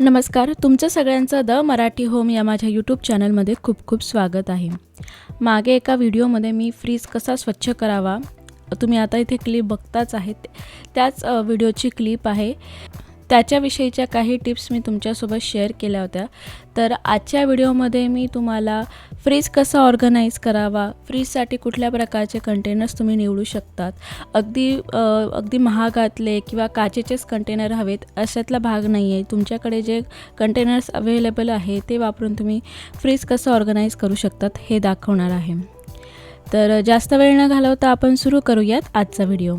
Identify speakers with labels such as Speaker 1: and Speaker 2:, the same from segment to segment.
Speaker 1: नमस्कार तुमचं सगळ्यांचं द मराठी होम या माझ्या यूट्यूब चॅनलमध्ये खूप खूप स्वागत आहे. मागे एका व्हिडिओमध्ये मी फ्रीज कसा स्वच्छ करावा तुम्ही आता इथे क्लिप बघताच आहेत. त्याच व्हिडिओची क्लिप आहे. त्याच्याविषयीच्या काही टिप्स मी तुमच्यासोबत शेअर केल्या होत्या. तर आजच्या व्हिडिओमध्ये मी तुम्हाला फ्रीज कसा ऑर्गनाईज करावा फ्रीजसाठी कुठल्या प्रकारचे कंटेनर्स तुम्ही निवडू शकतात अगदी अगदी महागातले किंवा काचेचेच कंटेनर हवेत अशातला भाग नाही आहे. तुमच्याकडे जे कंटेनर्स अवेलेबल आहे ते वापरून तुम्ही फ्रीज कसं ऑर्गनाईज करू शकतात हे दाखवणार आहे. तर जास्त वेळ न घालवता आपण सुरू करूयात आजचा व्हिडिओ.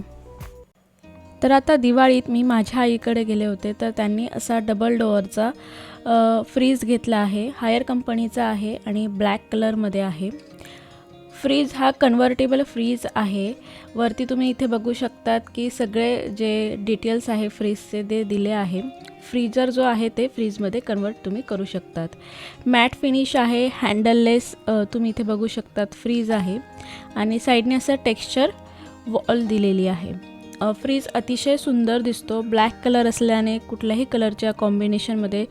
Speaker 1: तर आता दिवाळीत मी माझ्या आईकडे गेले होते. तर त्यांनी असा डबल डोअरचा फ्रीज घेतला आहे. हायर कंपनीचा आहे आणि ब्लॅक कलरमध्ये आहे. फ्रीज हा कन्व्हर्टेबल फ्रीज आहे. वरती तुम्ही इथे बघू शकतात की सगळे जे डिटेल्स आहे फ्रीजचे ते दिले आहे. फ्रीजर जो आहे ते फ्रीजमध्ये कन्वर्ट तुम्ही करू शकतात. मॅट फिनिश आहे हँडललेस तुम्ही इथे बघू शकतात फ्रीज आहे. आणि साईडने असं टेक्स्चर वॉल दिलेली आहे. फ्रीज अतिशय सुंदर दिसतो. ब्लॅक कलर असल्याने कुठल्याही कलरच्या कॉम्बिनेशनमध्ये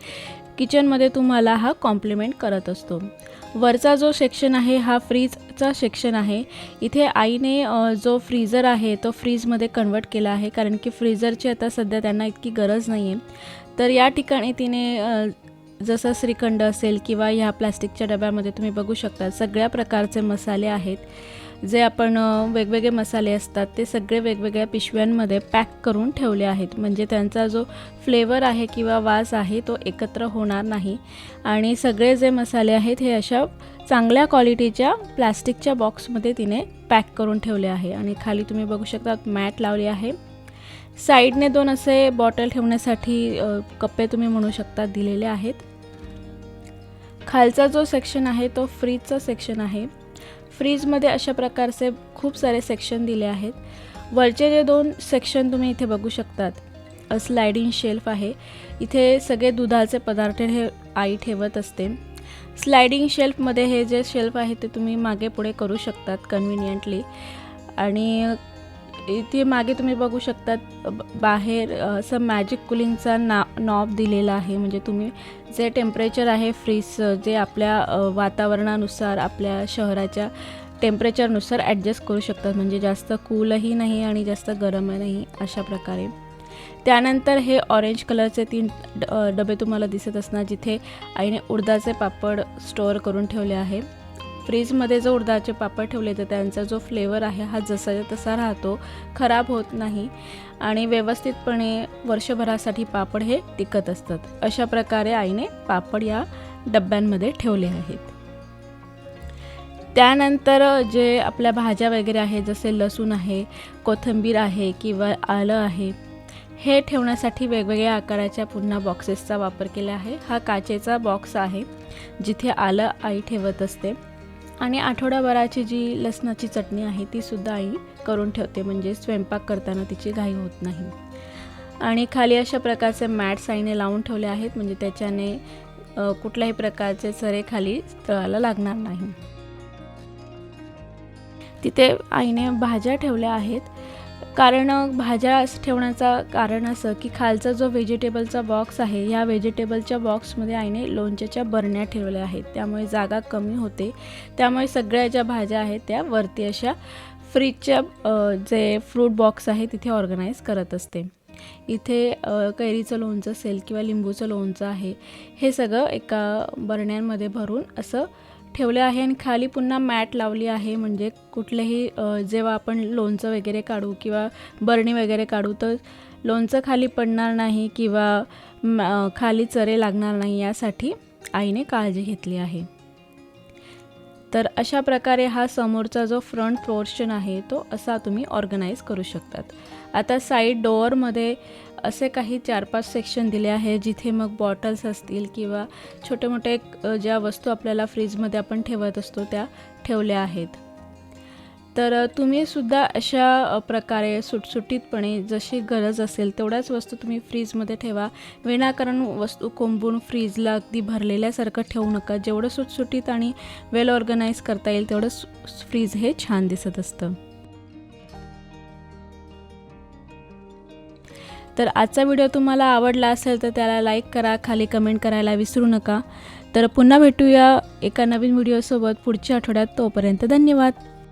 Speaker 1: किचनमध्ये तुम्हाला हा कॉम्प्लिमेंट करत असतो. वरचा जो सेक्शन आहे हा फ्रीजचा सेक्शन आहे. इथे आईने जो फ्रीजर आहे तो फ्रीजमध्ये कन्वर्ट केला आहे. कारण की फ्रीजरची आता सध्या त्यांना इतकी गरज नाही आहे तर या ठिकाणी तिने जसं श्रीखंड असेल किंवा ह्या प्लास्टिकच्या डब्यामध्ये तुम्ही बघू शकता सगळ्या प्रकारचे मसाले आहेत. जे आपण वेगवेगळे मसाले असतात ते सगळे वेगवेगळ्या पिशव्यांमध्ये पॅक करून ठेवले आहेत. म्हणजे त्यांचा जो फ्लेवर आहे किंवा वास आहे तो एकत्र होणार नाही. आणि सगळे जे मसाले आहेत हे अशा चांगल्या क्वालिटीच्या प्लॅस्टिकच्या बॉक्समध्ये तिने पॅक करून ठेवले आहे. आणि खाली तुम्ही बघू शकता मॅट लावली आहे. साईडने दोन असे बॉटल ठेवण्यासाठी कप्पे तुम्ही म्हणू शकता दिलेले आहेत. खालचा जो सेक्शन आहे तो फ्रीजचा सेक्शन आहे. फ्रीजमध्ये अशा प्रकारचे खूप सारे सेक्शन दिले आहेत. वरचे जे दोन सेक्शन तुम्ही इथे बघू शकतात स्लायडिंग शेल्फ आहे. इथे सगळे दुधाचे पदार्थ हे आई ठेवत असते. स्लायडिंग शेल्फमध्ये हे जे शेल्फ आहे ते तुम्ही मागे पुढे करू शकतात कन्व्हिनियंटली आणि इथे मागे तुम्ही बघू शकतात बाहेर असं मॅजिक कुलिंगचा ना नॉब दिलेला आहे. म्हणजे तुम्ही जे टेम्परेचर आहे फ्रीजचं जे आपल्या वातावरणानुसार आपल्या शहराच्या टेम्परेचरनुसार ॲडजस्ट करू शकतात. म्हणजे जास्त कूलही नाही आणि जास्त गरमही नाही अशा प्रकारे. त्यानंतर हे ऑरेंज कलरचे तीन ड- डबे तुम्हाला दिसत असणार जिथे आईने उडदाचे पापड स्टोअर करून ठेवले आहे. फ्रीजमध्ये जो उडदाचे पापड ठेवले तर त्यांचा जो फ्लेवर आहे हा जसा तसा राहतो खराब होत नाही. आणि व्यवस्थितपणे वर्षभरासाठी पापड हे टिकत असतात. अशा प्रकारे आईने पापड या डब्यांमध्ये ठेवले आहेत. त्यानंतर जे आपल्या भाज्या वगैरे आहेत जसे लसूण आहे कोथिंबीर आहे किंवा आलं आहे हे ठेवण्यासाठी वेगवेगळ्या आकाराच्या पुन्हा बॉक्सेसचा वापर केला आहे. हा काचेचा बॉक्स आहे जिथे आलं आई ठेवत असते. आणि आठवड्याभराची जी लसणाची चटणी आहे ती सुद्धा आई करून ठेवते. म्हणजे स्वयंपाक करताना तिची घाई होत नाही. आणि खाली अशा प्रकारचे मॅट्स आईने लावून ठेवले आहेत. म्हणजे त्याच्याने कुठल्याही प्रकारचे सरे खाली तळाला लागणार नाही. तिथे आईने भाज्या ठेवल्या आहेत. कारण भाज्या असं कारण असं की खालचा जो व्हेजिटेबलचा बॉक्स आहे ह्या व्हेजिटेबलच्या बॉक्समध्ये आईने लोणच्याच्या बरण्या ठेवल्या आहेत. त्यामुळे जागा कमी होते. त्यामुळे सगळ्या ज्या भाज्या आहेत त्या वरती अशा फ्रीजच्या जे फ्रूट बॉक्स आहे तिथे ऑर्गनाईज करत असते. इथे कैरीचं लोणचं असेल किंवा लिंबूचं लोणचं आहे. हे सगळं एका बरण्यांमध्ये भरून असं ठेवले आहे आणि खाली पुन्हा मॅट लावली आहे. म्हणजे कुठलेही जेव्हा आपण लोणचं वगैरे काढू किंवा बरणी वगैरे काढू तर लोणचं खाली पडणार नाही किंवा खाली चरे लागणार नाही यासाठी आईने काळजी घेतली आहे. तर अशा प्रकारे हा समोरचा जो फ्रंट पोर्शन आहे तो असा तुम्ही ऑर्गनाईज करू शकतात. आता साईड डोअरमध्ये असे काही चार पाच सेक्शन दिले आहे जिथे मग बॉटल्स असतील किंवा छोटे मोठे ज्या वस्तू आपल्याला फ्रीजमध्ये आपण ठेवत असतो त्या ठेवल्या आहेत. तर तुम्हीसुद्धा तुम्ही सुद्धा अशा प्रकारे सुटसुटीतपणे जशी गरज असेल तेवढ्याच वस्तू तुम्ही फ्रीजमध्ये ठेवा. विनाकारण वस्तू कोंबून फ्रीजला अगदी भरलेल्यासारखं ठेवू नका. जेवढं सुटसुटीत आणि वेल ऑर्गनाईज करता येईल तेवढं फ्रीज हे छान दिसत असतं. तर आजचा व्हिडिओ तुम्हाला आवडला असेल तर त्याला लाईक करा खाली कमेंट करायला विसरू नका. तर पुन्हा भेटूया एका नवीन व्हिडिओसोबत पुढच्या आठवड्यात तोपर्यंत धन्यवाद.